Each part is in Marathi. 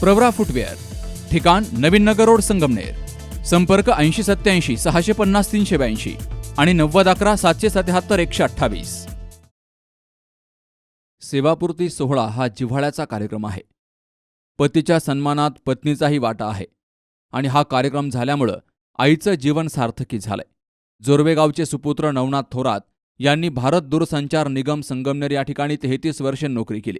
प्रवरा फुटवेअर ठिकाण नवीन नगर रोड संगमनेर संपर्क ऐंशी सत्याऐंशी सहाशे पन्नास तीनशे ब्याऐंशी आणि नव्वद अकरा सातशे सत्याहत्तर एकशे अठ्ठावीस. सेवापूर्ती सोहळा हा जिव्हाळ्याचा कार्यक्रम आहे. पतीच्या सन्मानात पत्नीचाही वाटा आहे आणि हा कार्यक्रम झाल्यामुळं आईचं जीवन सार्थकी झालंय. जोरवेगावचे सुपुत्र नवनाथ थोरात यांनी भारत दूरसंचार निगम संगमनेर या ठिकाणी तेहतीस वर्षे नोकरी केली.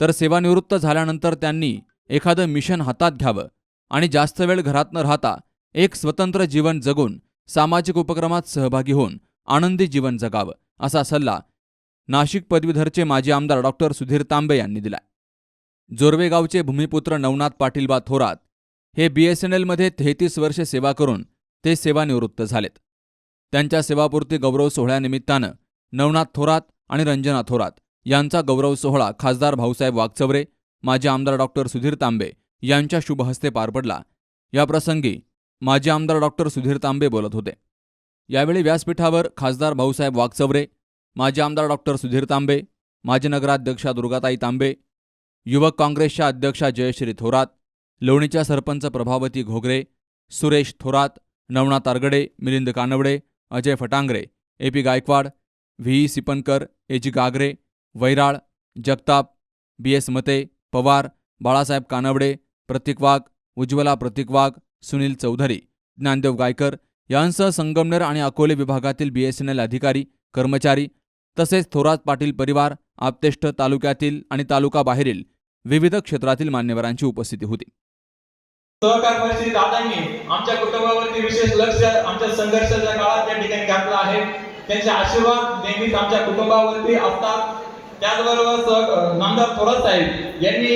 तर सेवानिवृत्त झाल्यानंतर त्यांनी एखादं मिशन हातात घ्यावं आणि जास्त वेळ घरात न राहता एक स्वतंत्र जीवन जगून सामाजिक उपक्रमात सहभागी होऊन आनंदी जीवन जगावं असा सल्ला नाशिक पदवीधरचे माजी आमदार डॉक्टर सुधीर तांबे यांनी दिलाय. जोरवेगावचे भूमिपुत्र नवनाथ पाटीलबा थोरात हे बीएसएनएलमध्ये तेहतीस वर्षे सेवा करून ते सेवानिवृत्त झालेत. त्यांच्या सेवापूर्ती गौरव सोहळ्यानिमित्तानं नवनाथ थोरात आणि रंजना थोरात यांचा गौरव सोहळा खासदार भाऊसाहेब वागचवरे माजी आमदार डॉक्टर सुधीर तांबे यांच्या शुभहस्ते पार पडला. याप्रसंगी माजी आमदार डॉक्टर सुधीर तांबे बोलत होते. यावेळी व्यासपीठावर खासदार भाऊसाहेब वागचवरे माजी आमदार डॉक्टर सुधीर तांबे माजी नगराध्यक्षा दुर्गाताई तांबे युवक काँग्रेसच्या अध्यक्षा Jayashree Thorat लोणीच्या sarpanch Prabhavati Ghogare Suresh Thorat Navna Targade Milind Kanawade Ajay Phatangare A P Gaikwad V E Sipankar AG Gagare Vairal Jagtap B S Mate Pawar Balasaheb Kanwade प्रतीक वाघ उज्ज्वला प्रतीक वाघ सुनील चौधरी ज्ञानदेव गायकर यांसह संगमनेर आणि अकोले विभागातील बीएसएनएल अधिकारी कर्मचारी तसेच थोरात पाटील परिवार आपतेष्ट तालुक्यातील आणि तालुका बाहेरील विविध क्षेत्रातील मान्यवरांची उपस्थिती होती. सहकार दादांनी आमच्या कुटुंबावरती विशेष लक्ष आमच्या संघर्षाच्या काळात त्या ठिकाणी घातला आहे. त्यांचे आशीर्वाद नेहमीच आमच्या कुटुंबावरती असतात. त्याचबरोबर सह नामदार थोरात साहेब यांनी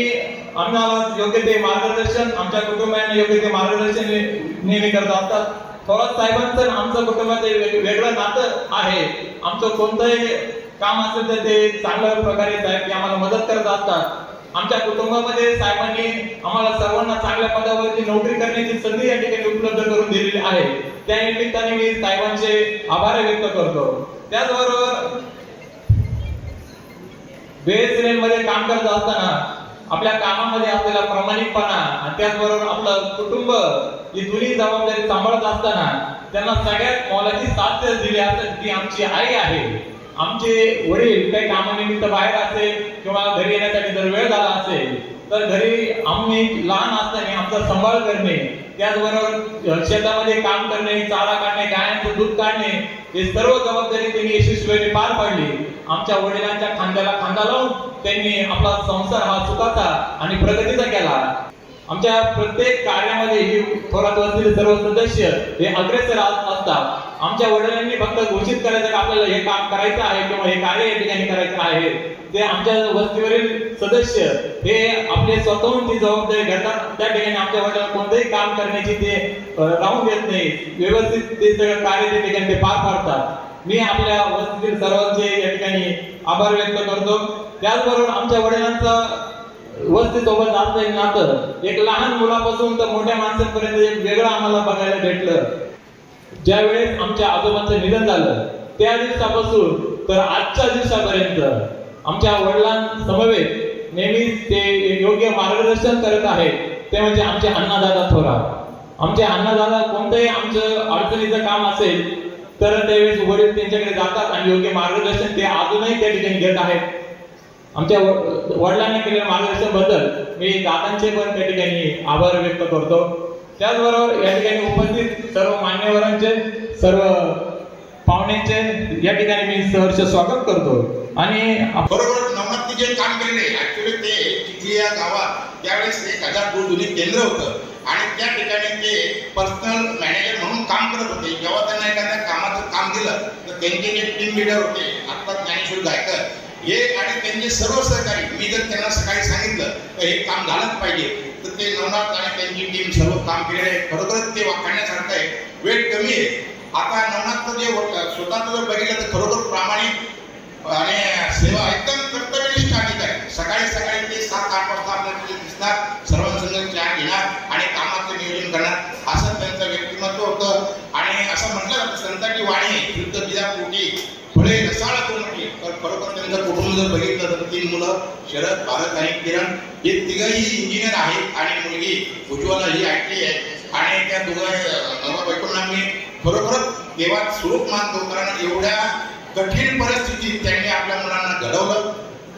आम्हाला योग्य ते मार्गदर्शन आमच्या कुटुंबियांना योग्य ते मार्गदर्शन नेहमी करत असतात. थोरात साहेबांचं आमचं कुटुंबाचं वेग- वेगळं नातं आहे. आमचं कोणतंही काम असेल तर ते चांगल्या प्रकारे साहेब आम्हाला मदत करत असतात. आमच्या कुटुंबामध्ये साहेबांनी आम्हाला सर्वांना चांगल्या पदावरती नोकरी करण्याची संधी या ठिकाणी उपलब्ध करून दिलेली आहे. त्या निमित्ताने मी साहेबांचे आभार व्यक्त करतो. त्याचबरोबर बीएसएनएलमध्ये काम करत असताना आपल्या कामामध्ये आपल्याला प्रामाणिकपणा आणि त्याचबरोबर आपलं कुटुंब ही दोन्ही जबाबदारी सांभाळत असताना त्यांना सगळ्यात मोलाची साथ दिली असतात ती आमची आई आहे. आमचे वडील काही कामानिमित्त बाहेर असेल किंवा घरी येण्यासाठी जर वेळ झाला असेल तर घरी आम्ही लहान असताना आमचा सांभाळ करणे त्याचबरोबर शेतामध्ये काम करणे चारा काढणे गायांचं दूध काढणे हे सर्व जबाबदारी त्यांनी यशस्वीपणे पार पाडली. आमच्या वडिलांच्या खांद्याला खांदा लावून त्यांनी आपला संसार हा सुखाचा आणि प्रगतीचा केला. आमच्या प्रत्येक कार्यामध्ये ही थोरात वस्तीतील सर्व सदस्य हे अग्रेसर असतात. आमच्या वडिलांनी फक्त घोषित करायचं की आपल्याला हे काम करायचं आहे किंवा हे कार्य या ठिकाणी करायचं आहे? ते आमच्या वस्तीवरील सदस्य हे आपले स्वतःहून ती जबाबदारी घेतात. त्या ठिकाणी आमच्या वडिलांना कोणतंही काम करण्याची ते राहून देत नाही. व्यवस्थित ते सगळं कार्य त्या ठिकाणी ते पार पाडतात. मी आपल्या वस्तीतील सर्वांचे या ठिकाणी आभार व्यक्त करतो. त्याचबरोबर आमच्या वडिलांचा वस्ती सोबत एक नातं एक लहान मुलापासून तर मोठ्या माणसांपर्यंत एक वेगळं आम्हाला बघायला भेटलं. ज्यावेळेस आमच्या आजोबांचं निधन झालं त्या दिवसापासून तर आजच्या दिवसापर्यंत आमच्या वडिलांसमवेत नेहमीच ते योग्य मार्गदर्शन करत आहेत ते म्हणजे आमचे अण्णादादा थोरात. आमचे अण्णादादा कोणतंही आमचं अडचणीचं काम असेल तर त्यावेळेस वडील त्यांच्याकडे जातात आणि योग्य मार्गदर्शन ते अजूनही त्या ठिकाणी घेत आहेत. आमच्या व- वडिलांनी केलेल्या मार्गदर्शनबद्दल मी दादांचे पण त्या ठिकाणी आभार व्यक्त करतो. त्याचबरोबर या ठिकाणी उपस्थित सर्व मान्यवरांचे सर्व पाहुण्यांचे या ठिकाणी मी सहर्ष स्वागत करतो. आणि बरोबर नवनाथनी जे काम केलेले ऍक्च्युली ते चिखली या गावात त्यावेळेस एक हजार दूरध्वनी केंद्र होतं आणि त्या ठिकाणी ते पर्सनल मॅनेजर म्हणून काम करत होते. जेव्हा त्यांना एखाद्या कामाचं काम दिलं तर त्यांचे जे टीम लिडर होते आत्ता ज्ञानेश्वर गायकर हे आणि त्यांचे सर्व सहकारी मी जर त्यांना सकाळी सांगितलं तर हे काम झालंच पाहिजे. तर ते नवनाथ आणि त्यांची टीम सर्व काम केलेलं आहे. खरोखरच ते वाखाण्यासारखं आहे. वेळ कमी आहे. आता नवनाथचं जे होतं, स्वतःचं जर बघितलं तर खरोखर प्रामाणिक आणि सेवा एकदम कर्तव्यनिष्ठ अधिक आहे सकाळी सकाळी ते सात आठ वाजता आपल्याला तिथे दिसणार सर्वांसंग चहा घेणार आणि कामाचं नियोजन करणार. असं त्यांचं व्यक्तिमत्व होतं. आणि असं म्हटलं जातं संतांची वाणी आहे, पोटी बिजा पोटी फळे रसाळ कोणती तर खरोखर त्यांचं कुटुंब जर बघितलं तर तीन मुलं शरद भारत आणि किरण हे तिघही इंजिनियर आहेत आणि मुलगी उज्ज्वला ही आय टी आहे. आणि त्या दोघं नवरा बायकोंना मी खरोखरच देवात स्वरूप मानतो कारण एवढ्या कठीण परिस्थितीत त्यांनी आपल्या मुलांना घडवलं.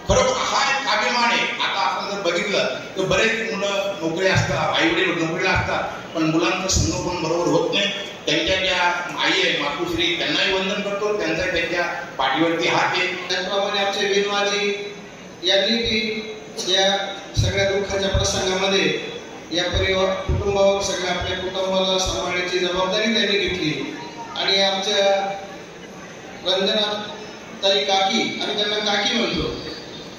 खरोखर हा एक अभिमान आहे. आता आपण जर बघितलं तर बरेच मुलं नोकरी असतात आई वडील नोकरीला असतात पण मुलांचं संगोपन बरोबर होत नाही. त्यांच्या ज्या आई आहे मातुश्री त्यांनाही वंदन करतो त्यांचा त्यांच्या पाठीवरती हात आहे. त्याचप्रमाणे आमचे विनवाजी यांनी की या सगळ्या दुःखाच्या प्रसंगामध्ये या परिवार कुटुंबावर सगळ्या आपल्या कुटुंबाला सांभाळण्याची जबाबदारी त्यांनी घेतली. आणि आमच्या रंजना ताई काकी आणि त्यांना काकी म्हणतो.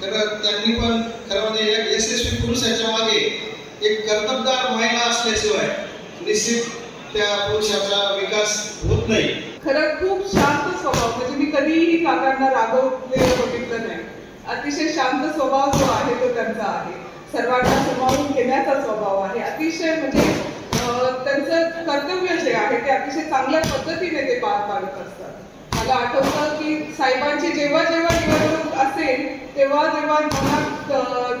तर त्यांनी पण खरं म्हणजे एक यशस्वी पुरुषाच्या मागे एक कर्तबदार महिला असल्याशिवाय निश्चित त्या पुरुषाचा विकास होत नाही. खरं खूप शांत स्वभाव म्हणजे मी कधीही काकांना रागवलेलं बघितलं नाही. अतिशय शांत स्वभाव जो आहे तो त्यांचा आहे. सर्वांना समावून घेण्याचा स्वभाव आहे. अतिशय म्हणजे त्यांचं कर्तव्य जे आहे ते अतिशय चांगल्या पद्धतीने ते पार पाडत असतात. मला आठवतं की साहेबांची जेव्हा जेव्हा निवडणूक असेल तेव्हा जेव्हा मनात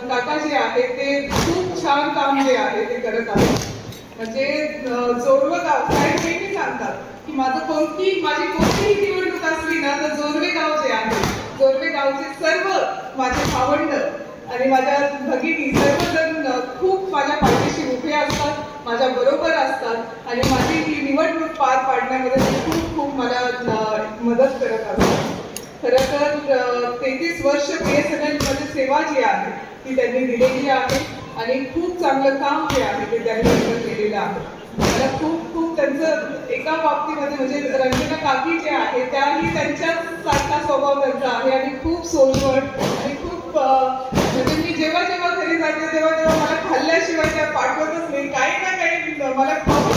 काका जे आहे ते खूप छान काम जे आहे ते करत आहेत. म्हणजे जोरवे गाव साहेब नेहमी सांगतात. की माझं कोणती माझी कोणतीही निवडणूक असली ना तर जोरवे गाव जे आहे जोरवे गावचे सर्व माझे भावंड आणि माझ्या भगिनी सर्वजण खूप माझ्या पाठीशी उभे असतात माझ्या बरोबर असतात आणि माझी ही निवडणूक पार पाडण्यामध्ये ते खूप खूप मला मदत करत असतात. खरं तर तेहतीस वर्ष बी एस एन एलमध्ये सेवा जी आहे ती त्यांनी दिलेली आहे. आणि खूप चांगलं काम जे आहे ते त्यांनी केलेलं आहे. मला खूप खूप त्यांचं एका बाबतीमध्ये म्हणजे रंजना काकी जे आहे त्याही त्यांच्याच सारखा स्वभाव त्यांचा आहे आणि खूप सोजवळ आणि खूप म्हणजे मी जेव्हा जेव्हा घरी जाते तेव्हा तेव्हा मला खाल्ल्याशिवाय त्या पाठवतच नाही. काही ना काही मला खाऊ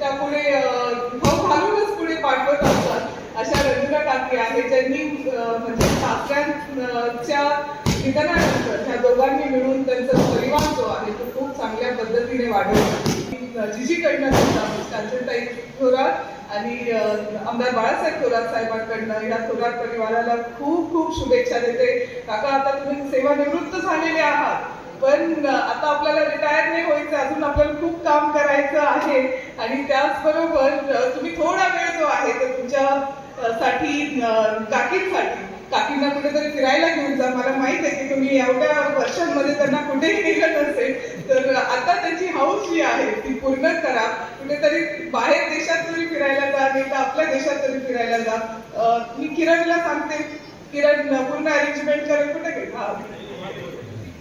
त्यापुढे अं, घालूनच पुढे पाठवत असतात. अशा रंजना काकी आहे ज्यांनी म्हणजे सासऱ्यांच्या निधनानंतर ह्या दोघांनी मिळून त्यांचा परिवार जो आहे तो खूप चांगल्या पद्धतीने वाढवला. जिजीकडनं सुद्धा कांचनताई थोरात आणि आमदार बाळासाहेब थोरात साहेबांकडनं या थोरात परिवाराला खूप खूप शुभेच्छा देते. काका आता तुम्ही सेवानिवृत्त झालेले आहात पण आता आपल्याला रिटायर नाही व्हायचं अजून आपल्याला खूप काम करायचं आहे. आणि त्याचबरोबर तुम्ही थोडा वेळ जो आहे तर तुमच्या साठी काकींसाठी काकींना कुठेतरी फिरायला घेऊन जा. मला माहीत आहे की तुम्ही एवढ्या वर्षांमध्ये त्यांना कुठेही गेलं नसेल तर आता त्यांची हाऊस जी आहे ती पूर्ण करा. कुठेतरी बाहेर देशात तरी फिरायला जा नाही तर आपल्या देशात तरी फिरायला जा. मी किरणला सांगते. किरण पूर्ण अरेंजमेंट करेल कुठे गेला?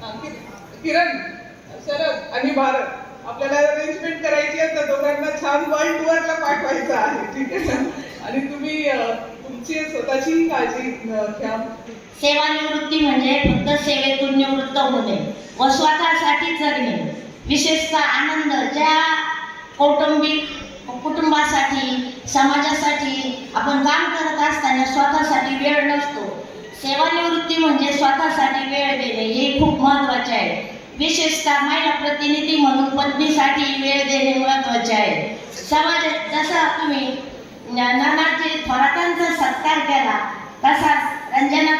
हा, किरण शरद आणि भारत. आपल्याला अरेंजमेंट करायची आहे तर दोघांना छान वर्ल्ड टूरला पाठवायचं आहे. ठीक आहे ना? आणि तुम्ही तुमची स्वतःची काळजी घ्या. सेवानिवृत्ती म्हणजे फक्त सेवेतून निवृत्त होणे व स्वतःसाठी जगणे. विशेषतः आनंद ज्या कौटुंबिक कुटुंबासाठी समाजासाठी आपण काम करत असताना स्वतःसाठी वेळ नसतो. सेवानिवृत्ती म्हणजे स्वतःसाठी वेळ देणे हे खूप महत्त्वाचे आहे. विशेषतः महिला प्रतिनिधी म्हणून पत्नीसाठी वेळ देणे महत्त्वाचे आहे. समाज जसं तुम्ही नानाजी थोरातांचा सत्कार केला. तसाच रंजना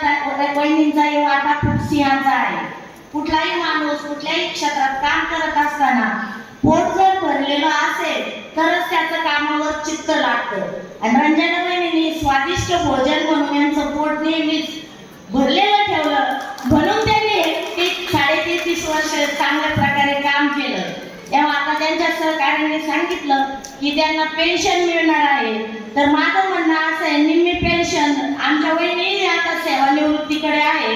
वहिनींचाही वाटा खूप सिंहाचा आहे. कुठलाही माणूस कुठल्याही क्षेत्रात काम करत असताना पोट जर भरलेलं असेल तरच त्याचं कामावर चित्त लागतं. आणि रंजना वहिनींनी स्वादिष्ट भोजन म्हणून यांचं पोट नेहमीच भरलेलं ठेवलं. म्हणून त्यांनी ते साडेतेहतीस वर्ष चांगल्या प्रकारे काम केलं. तेव्हा आता त्यांच्या सहकार्याने सांगितलं की त्यांना पेन्शन मिळणार आहे. तर माझं म्हणणं असं आहे निम्मी पेन्शन आमच्या वहिनी आता सेवानिवृत्तीकडे आहे.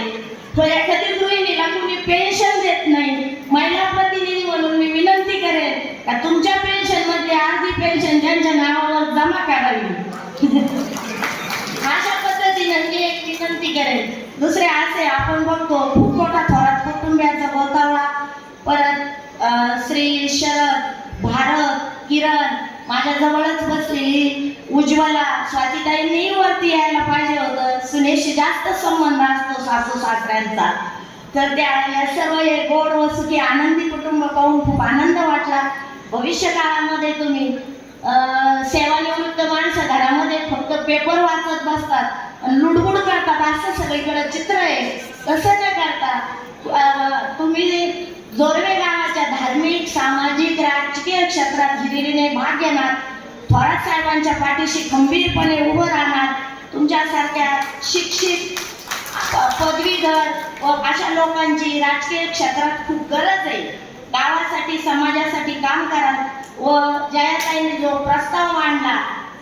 तर एखादी गृहिणीला कुणी पेन्शन देत नाही. महिला प्रतिनिधी म्हणून मी विनंती करेन का तुमच्या पेन्शनमध्ये अर्धी पेन्शन ज्यांच्या नावावर जमा करावी? अशा पद्धतीने मी एक विनंती करेन. दुसरे असे आपण बघतो खूप मोठा थोरात कुटुंबियाचा गोतावळा परत श्री शरद भारत किरण माझ्या जवळच बसलेली उज्ज्वला स्वातीताईंनी वरती यायला पाहिजे होतं. सुनेशी जास्त संबंध असतो सासू सासऱ्यांचा. तर त्या या सर्व हे गोड व सुखी आनंदी कुटुंब पाहून खूप आनंद वाटला. भविष्य काळामध्ये तुम्ही सेवानिवृत्त माणसं घरामध्ये फक्त पेपर वाचत बसतात. आणि लुडबुड करतात असं सगळीकडे चित्र आहे. तसं न करता तुम्ही जोरवे गावाच्या धार्मिक सामाजिक राजकीय क्षेत्रात हिरिरीने भाग घेणार थोरात साहेबांच्या पाठीशी खंबीरपणे उभं राहणार. तुमच्यासारख्या शिक्षित पदवीधर व अशा लोकांची राजकीय क्षेत्रात खूप गरज आहे. गावासाठी समाजासाठी काम करा व जयाताईने जो प्रस्ताव मांडला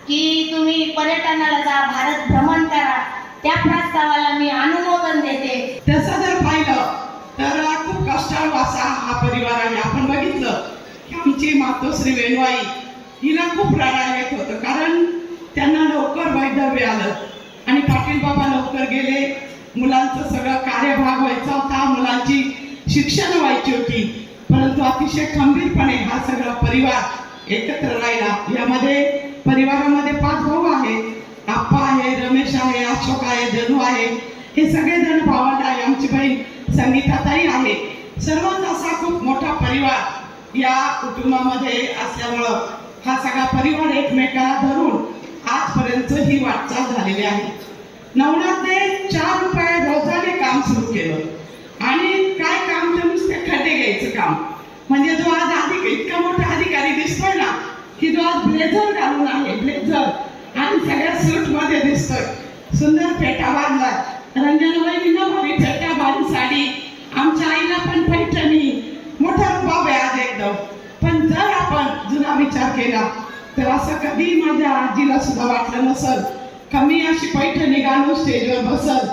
की तुम्ही पर्यटनाला जा भारत भ्रमण करा त्या प्रस्तावाला मी अनुमोदन देते. तसं जर पाहिलं तर खूप कष्टाळू असा हा परिवार आहे. आपण बघितलं की आमची मातोश्री वेणवाई हिला खूप रडायला येत होतं. कारण त्यांना लवकर वैधव्य आलं. आणि पाटील बाबा लवकर गेले. मुलांचं सगळं कार्यभाग व्हायचा होता. मुलांची शिक्षण व्हायची होती. परंतु अतिशय खंबीरपणे हा सगळा परिवार एकत्र राहिला. यामध्ये परिवारामध्ये पाच भाऊ आहेत. आप्पा आहे रमेश आहे अशोक आहे जनू आहे. हे सगळेजण भावंड आहे. आमची बहीण संगीताताई आहे. सर्वच असा खूप मोठा परिवार या कुटुंबामध्ये असल्यामुळं हा सगळा परिवार एकमेकाला धरून आजपर्यंत ही वाटचाल झालेली आहे. नवनाथने चार रुपये रोजाने काम सुरू केलं. आणि काय काम तर नुसते खड्डे घ्यायचं काम. म्हणजे जो आज अधिक इतका मोठा अधिकारी दिसतोय ना की जो आज ब्लेझर घालून आहे ब्लेझर. आणि सगळ्या सूटमध्ये दिसतोय. सुंदर फेटा बांधलाय. रंजनबाईंना भावी फेट्या बांधून साडी आमच्या आईला पण पैठणी मोठा रुबाब आहे आज एकदम. पण जर आपण जुना विचार केला तर असं कधी माझ्या आजीला सुद्धा वाटलं नसल. कमी अशी पैठणी घालून स्टेजवर बसल.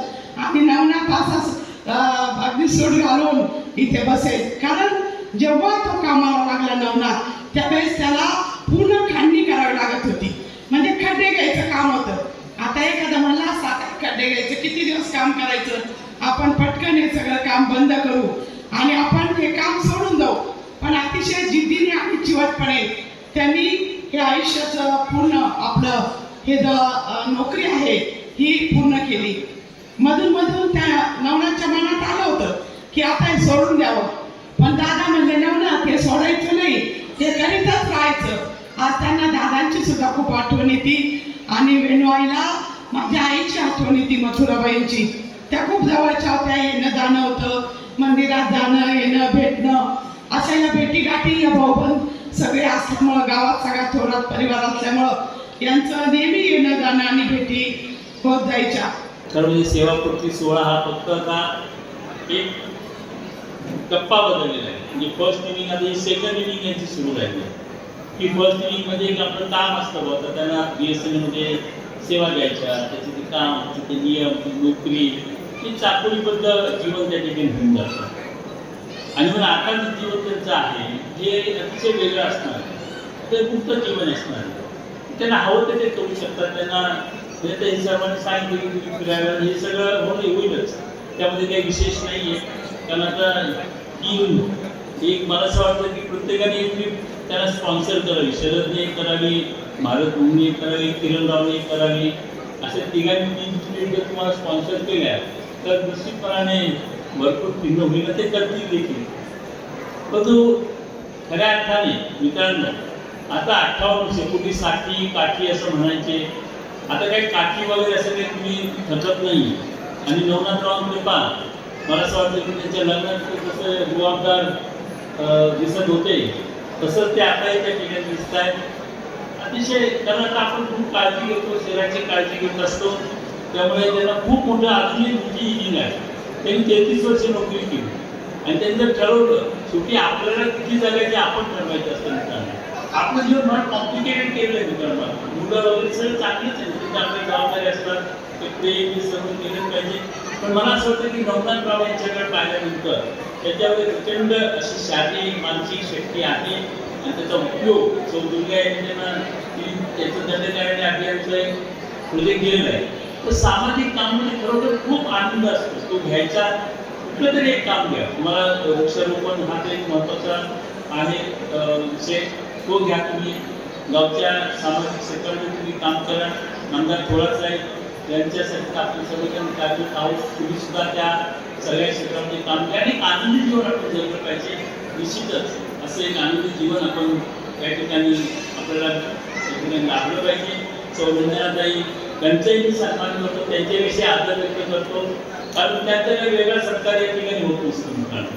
आणि नवनाथ तास अगदी सूट घालून इथे बसेल. कारण जेव्हा तो कामाला लागला नवनाथ त्यावेळेस त्याला पूर्ण खांडणी करावी लागत होती. म्हणजे खड्डे घ्यायचं काम होतं. आता एखादा म्हणला सात आठ किती दिवस काम करायचं? आपण पटकन हे सगळं काम बंद करू आणि आपण हे काम सोडून जाऊ. पण अतिशय जिद्दीने आणि चिवटपणे त्यांनी हे आयुष्याचं पूर्ण आपलं हे ज नोकरी आहे ही पूर्ण केली. मधून मधून त्या नवनाच्या मनात आलं होतं की आता हे सोडून द्यावं. पण दादा म्हणले नवनाथ हे सोडायचं नाही हे करीतच राहायचं. आज त्यांना दादांची सुद्धा खूप आठवण येते. आणि वेणूआईला माझ्या आईची आठवण येते मथुराबाईंची. त्या खूप जवळच्या होत्या येणं जाणं होतं मंदिरात जाणं येणं भेटणं. असायला भेटी गाठी या भाऊबंद सगळे असल्यामुळं गावात सगळ्या थोरात परिवार असल्यामुळं यांचं नेहमी येणं जाणं आणि भेटी होत जायच्या. खरं म्हणजे सेवापूर्ती सोहळा हा फक्त आता एक टप्पा बदललेला आहे. म्हणजे फर्स्ट इनिंग आधी सेकंड इनिंग यांची सुरू राहिली आहे. की फर्स्ट इनिंगमध्ये एक आपलं काम असतं बघ तर त्यांना बी एस सेवा द्यायच्या त्याचे ते काम त्याचे ते नियम नोकरी हे चाकोरीबद्ध जीवन त्या ठिकाणी होऊन जातं. आणि मग आता जे जीवन त्यांचं आहे हे अतिशय वेगळं असणार ते मुक्त जीवन असणार त्यांना हवं ते ते करू शकतात. त्यांना म्हणजे त्या सर्वांनी सांगितलं की तुम्ही फिरायला हे सगळं होणं होईलच. त्यामध्ये काही विशेष नाही आहे कारण आता तीन एक मला असं वाटतं की प्रत्येकाने एक त्याला स्पॉन्सर करावी. शरदने करावी भारत करावी किरण रावने करावी. अशा तिघांनी तीन जर तुम्हाला स्पॉन्सर केल्या. तर निश्चितपणाने भरपूर फिरणं होईल ते करतील देखील. परंतु खऱ्या अर्थाने मित्रांनो आता अठ्ठावन्न शेकोटी साठी काठी असं म्हणायचे. आता काही काठी वगैरे असं काही तुम्ही थकत नाही. आणि नवनाथरावांकडे पहा. मला असं वाटतं की त्यांच्या लग्नात कसं जबाबदार दिसत होते. तसंच ते आताही त्या ठिकाणी दिसत आहेत अतिशय कारण आता आपण खूप काळजी घेतो शरीराची काळजी घेत असतो. त्यामुळे त्यांना खूप मोठं अजूनही मोठी इनिंग आहे. त्यांनी तेहतीस वर्ष नोकरी केली. आणि त्यांनी जर ठरवलं शेवटी आपल्याला किती जगायचे आपण ठरवायचं असतं मित्रांनो. आपलं जीवन फार कॉम्प्लिकेटेड केलं आहे मित्रांनो. मुलं वगैरे सगळं चांगलीच आहे त्यांच्या आपल्या जबाबदारी असतात. ते प्रेम हे सर्व केलं पाहिजे. पण मला असं वाटतं की नवनाथराव यांच्याकडे पाहिल्यानंतर त्याच्यामध्ये प्रचंड अशी शारीरिक मानसिक शक्ती आहे. आणि त्याचा उपयोग चौदुर्गा यांनी त्यांना ती त्याचं दंडकारण्य अभियानचं एक प्रोजेक्ट दिलेलं आहे. तर सामाजिक कामामध्ये खरोखर खूप आनंद असतो. तो घ्यायचा कुठलं तरी एक काम घ्या. तुम्हाला वृक्षारोपण हा तर एक महत्त्वाचा आहे. तो घ्या तुम्ही. गावच्या सामाजिक क्षेत्रामध्ये तुम्ही काम करा. आमदार थोडाच आहे यांच्यासाठी आपले सर्वजण कार्य आहोत तुम्ही सुद्धा त्या सगळ्या क्षेत्रामध्ये काम घ्या आणि आनंदी जीवन आपण जगलं पाहिजे. निश्चितच असं एक आनंदी जीवन आपण या ठिकाणी आपल्याला लाभलं पाहिजे. सौजन्यादायी त्यांचाही मी सन्मान करतो त्यांच्याविषयी आदर व्यक्त करतो. कारण त्यांचा काही वेगळा सत्कार या ठिकाणी होत नसतो मुलांना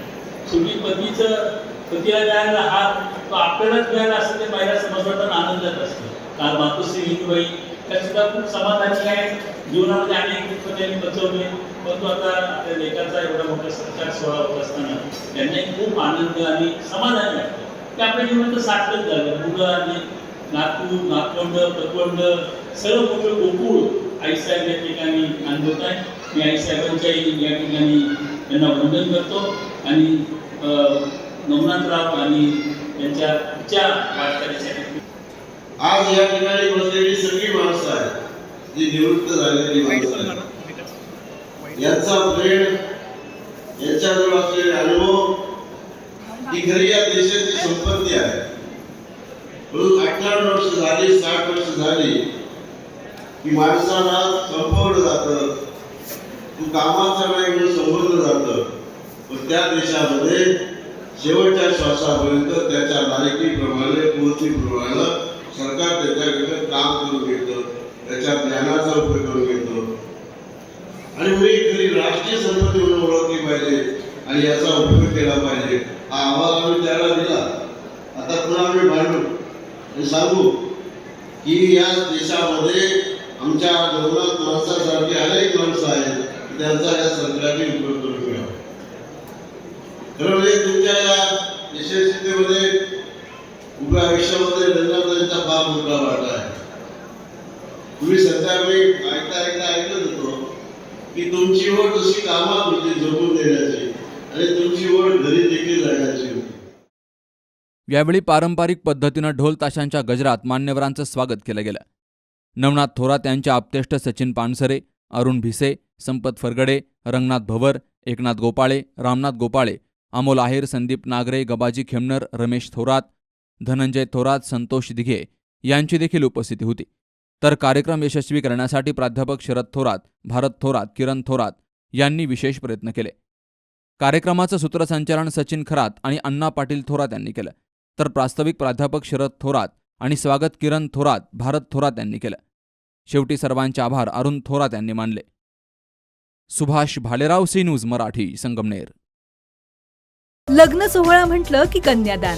शेवटी पतीचं पतीला मिळालेला हा तो आपल्यालाच मिळाला असं ते महिला समाजात आनंदात असतं. कारण मातोश्री हिंदूबाई त्या सुद्धा खूप समाधानी आहे जीवनामध्ये अनेक दुःख त्यांनी बचवले. परंतु आता आपल्या लेखाचा एवढा मोठा सत्कार सोहळा होत असताना त्यांनाही खूप आनंद आणि समाधान वाटतं. ते आपल्या जीवनात सार्थक झालं. मुलं आणि नातू नातवंड पतवंड सर्व मोठं गोकुळ आईसाहेब या ठिकाणी आणत आहे मी आईसाहेबांच्याही या ठिकाणी त्यांना वंदन करतो. आणि अं, नवनाथराव आणि त्यांच्या पुढच्या वाटचालीसाठी आज या ठिकाणी बसलेली सगळी माणसं आहेत. जी निवृत्त झालेली माणसं आहेत. यांचा प्रेम यांच्याजवळ असलेले अनुभव ही खरी या देशाची संपत्ती आहे. म्हणून अठ्ठावन्न वर्ष झाली साठ वर्ष झाली की माणसाला संपवलं जातं. तू कामाचा नाही म्हणून संबोधलं जातं. पण त्या देशामध्ये शेवटच्या श्वासापर्यंत त्याच्या लायकीप्रमाणे पूर्तीप्रमाणे सरकार त्याच्याकडे काम करून घेतं त्याच्या ज्ञानाचा उपयोग करून घेतो. आणि म्हणजे मी खरी राष्ट्रीय संपत्ती म्हणून ओळखली पाहिजे आणि याचा उपयोग केला पाहिजे. हा आवाज आम्ही त्याला दिला. आता पुन्हा आम्ही भांडू. आणि सांगू की या देशामध्ये आमच्या नवनाथ माणसासारखे अनेक माणसं आहेत त्यांचा या सरकारने उपयोग करून घ्यावा खरं म्हणजे तुमच्या या यशस्वीतेमध्ये उभ्या आयुष्यामध्ये रंगाचा बाप मोठा वाढला आहे. तुम्ही सध्या मी ऐकता ऐकता ऐकत होतो. की तुमची ओढ जशी कामात होती जगून देण्याची आणि तुमची ओढ घरी देखील राहण्याची यावेळी पारंपरिक पद्धतीनं ढोल ताशांच्या गजरात मान्यवरांचं स्वागत केलं गेलं. नवनाथ थोरात यांच्या आप्तेष्ट सचिन पानसरे अरुण भिसे संपत फरगडे रंगनाथ भवर एकनाथ गोपाळे रामनाथ गोपाळे अमोल आहेर संदीप नागरे गबाजी खेमनर रमेश थोरात धनंजय थोरात संतोष दिघे यांची देखील उपस्थिती होती. तर कार्यक्रम यशस्वी करण्यासाठी प्राध्यापक शरद थोरात भारत थोरात किरण थोरात यांनी विशेष प्रयत्न केले. कार्यक्रमाचं सूत्रसंचालन सचिन खरात आणि अण्णा पाटील थोरात यांनी केलं. तर प्रास्ताविक प्राध्यापक शरद थोरात आणि स्वागत किरण थोरात भारत थोरात यांनी केलं. शेवटी सर्वांचे आभार अरुण थोरात यांनी मानले. Subhash Bhalerao C news Marathi Sangamner. लग्न सोहळा म्हटलं की कन्यादान?